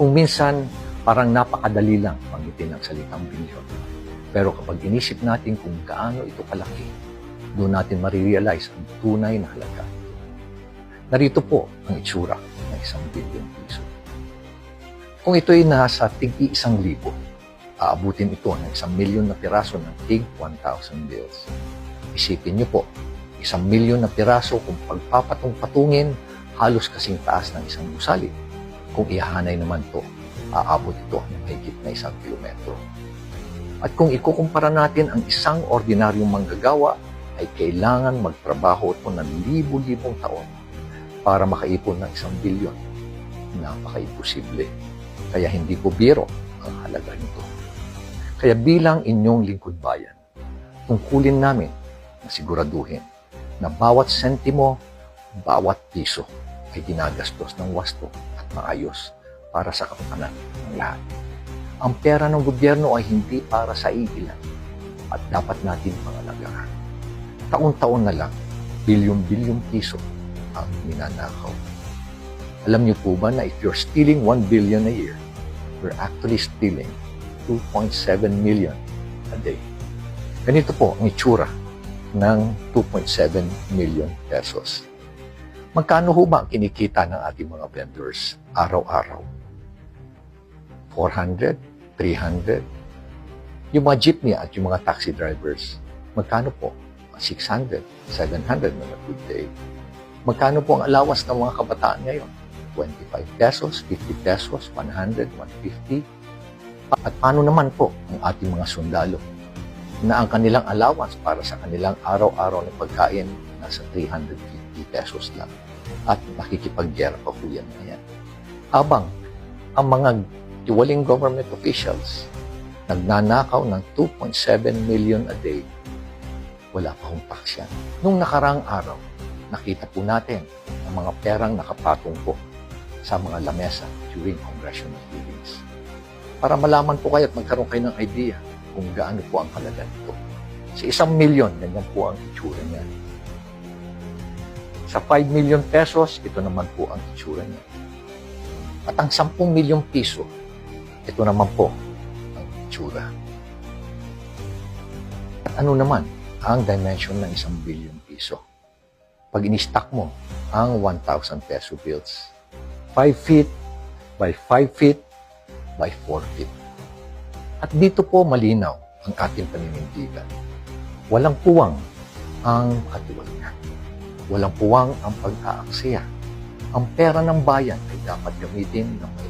Kung minsan, parang napakadali lang pangitin ang salitang bilyon. Pero kapag inisip natin kung gaano ito kalaki, doon natin marirealize ang tunay na halaga. Narito po ang itsura ng isang bilyon piso. Kung ito'y nasa tig isang libo, aabutin ito ng isang milyon na piraso ng tig 1,000 bills. Isipin niyo po, isang milyon na piraso kung pagpapatong-patungin, halos kasing taas ng isang gusali. Kung ihahanay naman to, aabot ito ng higit na isang kilometro. At kung ikukumpara natin ang isang ordinaryong manggagawa, ay kailangan magtrabaho ito ng libu-libong taon para makaipon ng isang bilyon. Napaka-imposible. Kaya hindi po biro ang halaga nito. Kaya bilang inyong lingkod bayan, tungkulin namin na siguraduhin na bawat sentimo, bawat piso ay ginagastos ng wasto maayos para sa kapakanan ng lahat. Ang pera ng gobyerno ay hindi para sa iilan at dapat natin pangalagaan. Taon-taon na lang, bilyon-bilyong piso ang ninanakaw. Alam niyo po ba na if you're stealing 1 billion a year, you're actually stealing 2.7 million a day. Ganito po ang itsura ng 2.7 million pesos. Magkano ho ba ang kinikita ng ating mga vendors araw-araw? 400? 300? Yung mga jeepney at yung mga taxi drivers, magkano po? 600, 700 na good day. Magkano po ang allowance ng mga kabataan ngayon? 25 pesos, 50 pesos, 100, 150. At paano naman po ang ating mga sundalo na ang kanilang allowance para sa kanilang araw-araw na pagkain nasa 350 pesos lang at nakikipaggera pa po yan na yan. Habang ang mga tiwaling government officials nagnanakaw ng 2.7 million a day, wala pa hong tax yan. Nung nakarang araw, nakita po natin ang mga perang nakapatong po sa mga lamesa during congressional hearings. Para malaman po kayo at magkaroon kayo ng idea kung gaano po ang halaga nito. Sa isang milyon, ganyan po ang itsura niya. Sa 5 million pesos, ito naman po ang itsura niya. At ang 10 milyong piso, ito naman po ang itsura. At ano naman ang dimension ng isang billion piso? Pag in-stack mo ang 1,000 peso bills, 5 feet by 5 feet by 4 feet. At dito po malinaw ang ating paninindigan. Walang puwang ang katiwalian. Walang puwang ang pag-aaksaya. Ang pera ng bayan ay dapat gamitin ng may